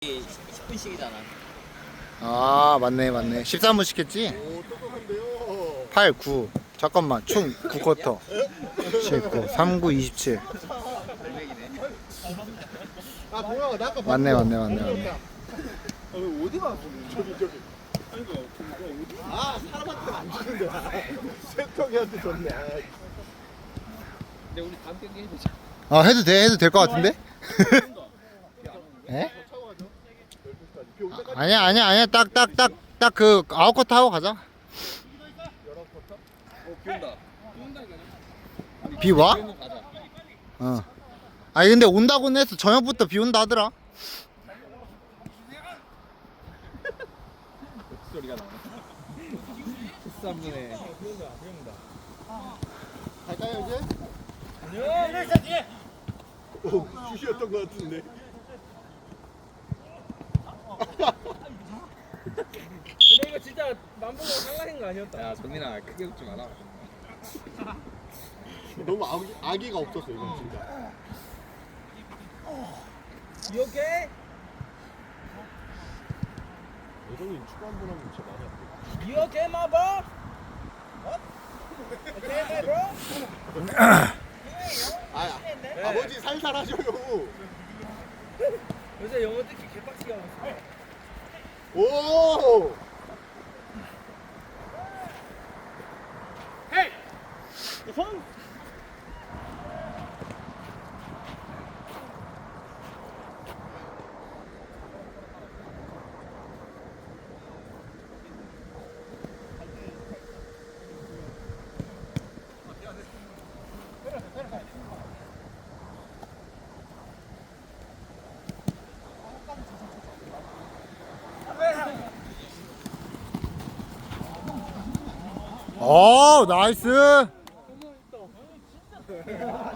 10분씩이잖아. 아 맞네 맞네 13분 시켰지? 오 똑똑한데요. 8, 9 잠깐만 총 9쿼터 7, 9 3, 9, 27아 동영아 나 아까 맞네 맞네 맞네 맞네 어디 갔어? 저기 저기. 아 사람한테 안 주는데. 세통이한테 줬네. 근데 우리 다음 경기 해보자. 아 해도 돼 해도 될 것 같은데? 에? 아니야 아니야 아니야 딱 딱 딱 딱 그 아홉 쿼터 하고 가자 19쿼터. 어, 비 온다. 비 온다. 비 와? 어 아니 근데 온다고는 했어 저녁부터 비 온다 하더라 소리가 나네. 패스 한 번에. 갈까요 이제? 오 슛이었던 것 같은데. 근데 이거 진짜 남보고 상당한 거 아니었다. 야, 정민아, 크게 웃지 마라. 너무 아기, 아기가 없었어 이건 진짜. You okay? 여정이 축구 한번 하면 진짜 많이. You okay, my bro? What? Okay, my bro? 아 아버지 살살 하셔요. 요새 영어 듣기 개빡치게 하고 있어. 오. 오 나이스.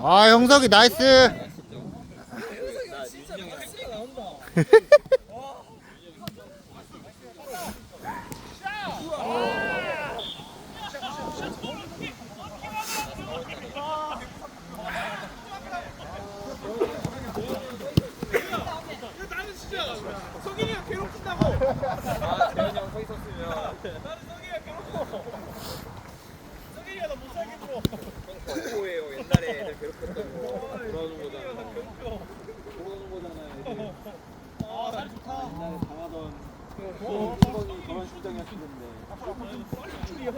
아 형석이 나이스 나는 진짜 성인이가 괴롭힌다고! 아, 재현이 형 서 있었으면. 나는 성인이가 괴롭혀! 성인이가 나 못 살게 굴어! 광고예요. 옛날에 애들 괴롭혔던 거. 돌아오는 거잖아. 괴롭혀! 돌아오는 거잖아. 애들. 아, 날 좋다. 옛날에 당하던 어, 수건이 그런 심정이었는데. 줄이야.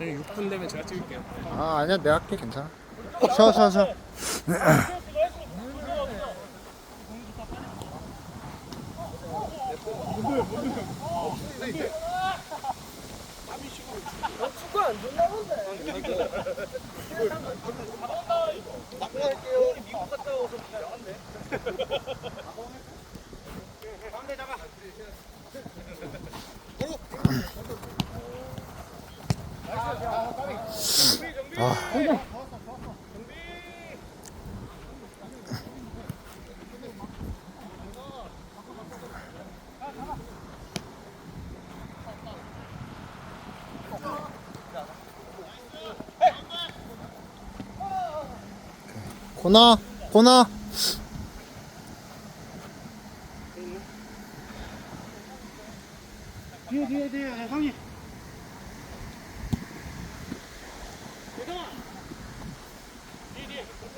네, 6분 되면 제가 찍을게요. 아 아니야 내가 할게 괜찮아 쉬어 쉬어 쉬어 잘한데. 코너 코너 뒤에 뒤에 뒤에 형이.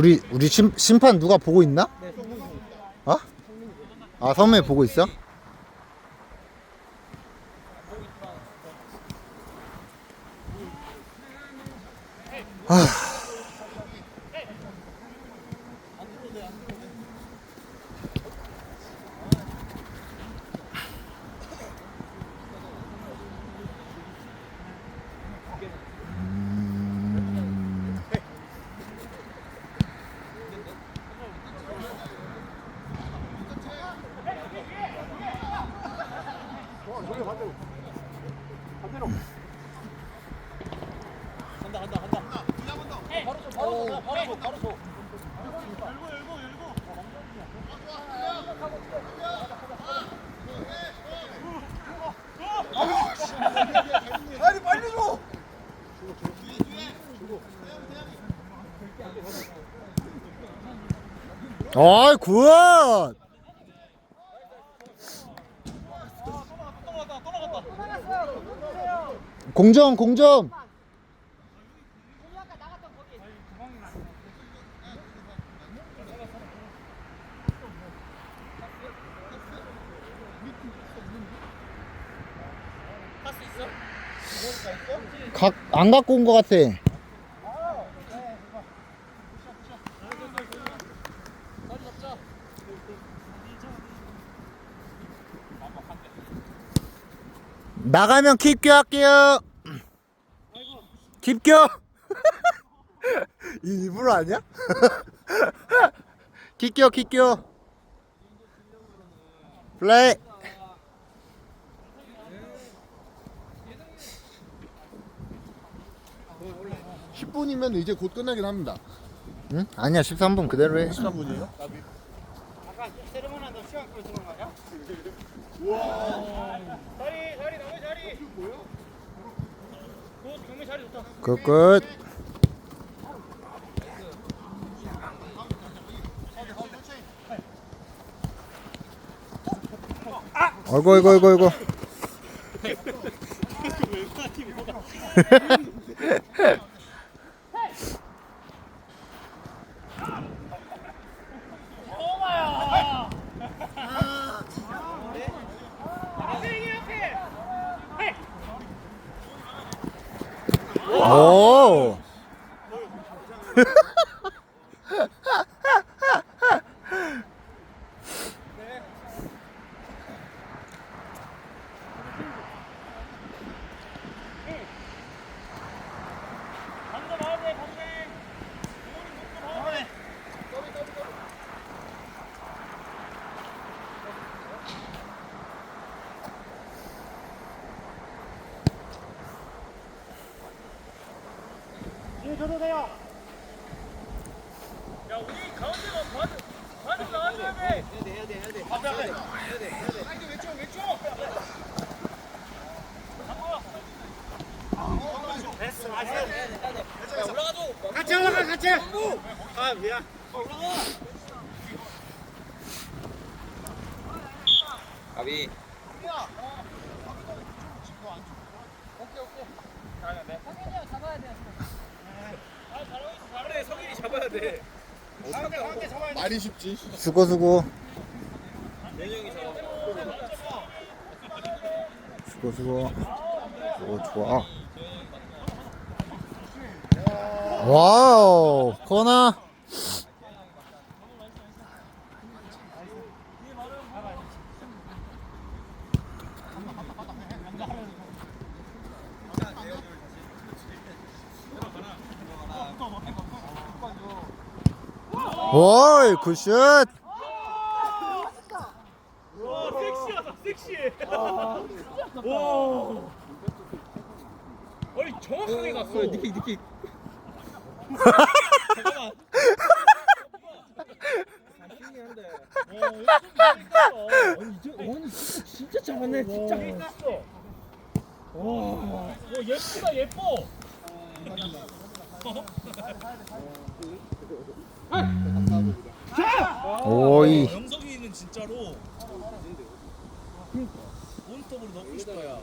우리 우리 심, 심판 누가 보고 있나? 어? 아 성민이 보고 있어? 아 반대로 반대로 반대로 간다 간다 간다 바로 줘 바로 줘 바로 줘 바로 줘 아니 빨리 줘. 어이 굿 공정 공정 각, 안 갖고 온 것 같아. 나가면 킵교 할게요. 킵교. 이 일부러 아니야? 킵교 킵교. 플레이. 십 10분이면 이제 곧 끝나긴 합니다 응? 아니야 13분 그대로 해. 13분이에요? 아까 세레모니 너 시간 끌어 들어간 거 아니야? 자리 자리 남의 자리 뭐야? 굿 경미 자리 좋다 끝 끝. 어이구 어이구 어이구 어이구 오. 반대 나와야 돼 반대 부모님 놓고 나와야 돼 돼요. 야 우리 가운데만 반대 반대 나와줘야 돼 해야 돼 해야 돼. 해야 돼. 해야 돼 해야 돼. 아이고 왼쪽 왼쪽 됐어. 같이 올라가 같이. 아 미안. 가비. 그래 성인이 잡아야 돼. 가운데 가운데 잡아야 돼 말이 쉽지 수고 수고. 잡아. 수고 수고. 오 좋아. 와우 코너. 오이 굿슛. 와 섹시하다 섹시해 와 아니 정확하게 갔어 니키 니키. 잠깐만 진짜 잘하네 진짜 와 예쁘다 예뻐 오이. 영석이는 진짜로 몬스터볼 넣고 싶어야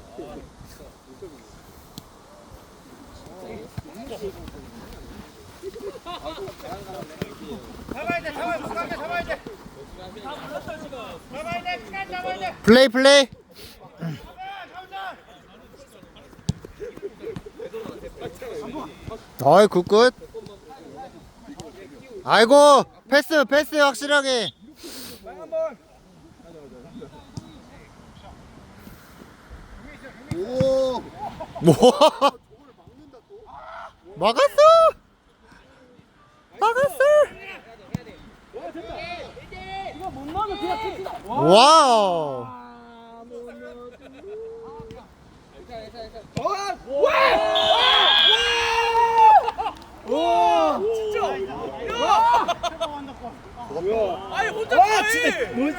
잡아야 돼 잡아야 못 가게 잡아야 돼 잡아야 돼 끝까지 잡아야 돼 플레이 플레이. 어이 굿굿. 아이고 패스 패스 확실하게. 오. 뭐? 막았어? 막았어? 와우. 와! 거못 넣으면 그냥 끝이다 와우.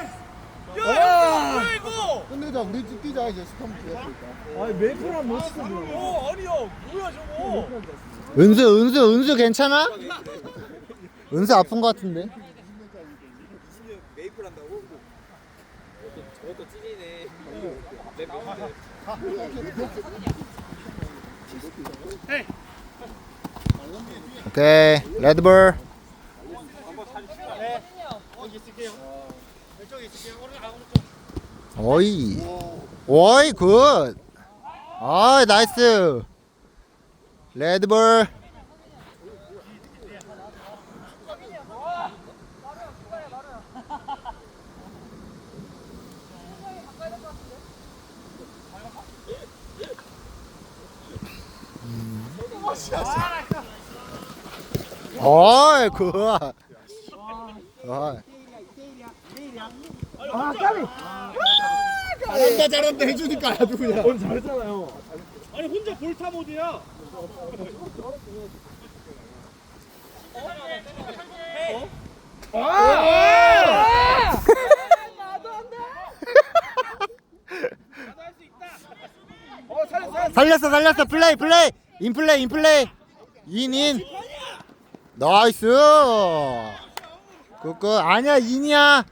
야, 뭐야 이거? 끝내자 우리 집 뛰자 이제 스톰 뛰었으니까 아니 메이플한 멋있어 보여. 어 아니야 뭐야 저거? 은수 은수 은수 괜찮아? 은수 아픈 거 같은데. 메이플 한다고? 저것도, 찐이네. 오케이 레드볼. 어이. 어이 굿. 어이 나이스. 레드볼. 어이 굿. 어이. 아, 까비. 잘한다 잘한다 해주니까 아주 그냥. 오늘 잘했잖아요. 아니 혼자 볼타 모드야. 아! 어, 살렸어, 살렸어. 살렸어 살렸어. 플레이 플레이. 인플레이 인플레이. 인인. 나이스. 굿굿. 아니야 인이야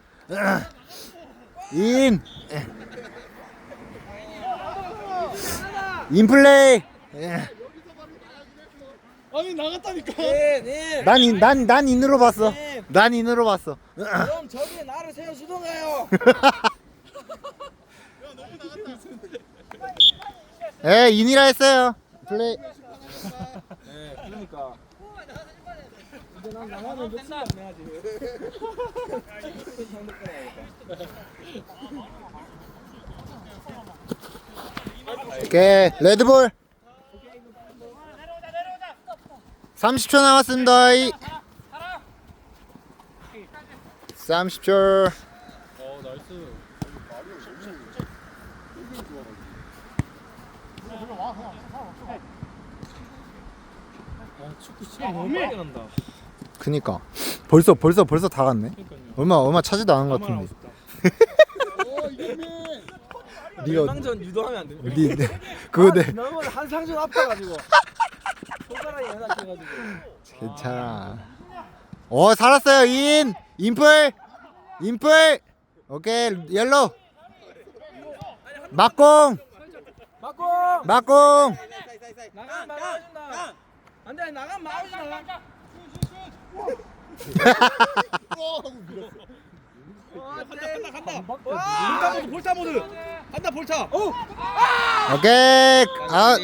인. 인플레이. 아니 나갔다니까. 난난 난, 난 인으로 봤어. 난 인으로 봤어. 그럼 저기 나를 세워주던가요. 에 인이라 했어요. 플레이 네, 그러니까. 근데 난 나가면 몇 시간 내야지. 오케이 레드볼 30초 남았습니다 이 30초 어 나이스 축구 시간 너무 빨리 간다. 그니까 벌써 벌써 벌써 다 갔네. 얼마 얼마 차지도 않은 것 같은데 아쉽다. 네가 상전 유도하면 안 돼. 네, 네. 그거 내 너무 한 상전 아파가지고 손가락이 하나 껴가지고. 괜찮아 어 살았어요 인 인플 인플 오케이 옐로 막공 맞고 막공 나가면 막아준다. 안돼 나가면 막아준다. 간다 간다 간다. 볼타 모드 볼타 모드. 간다 볼타. 오. 오케이 아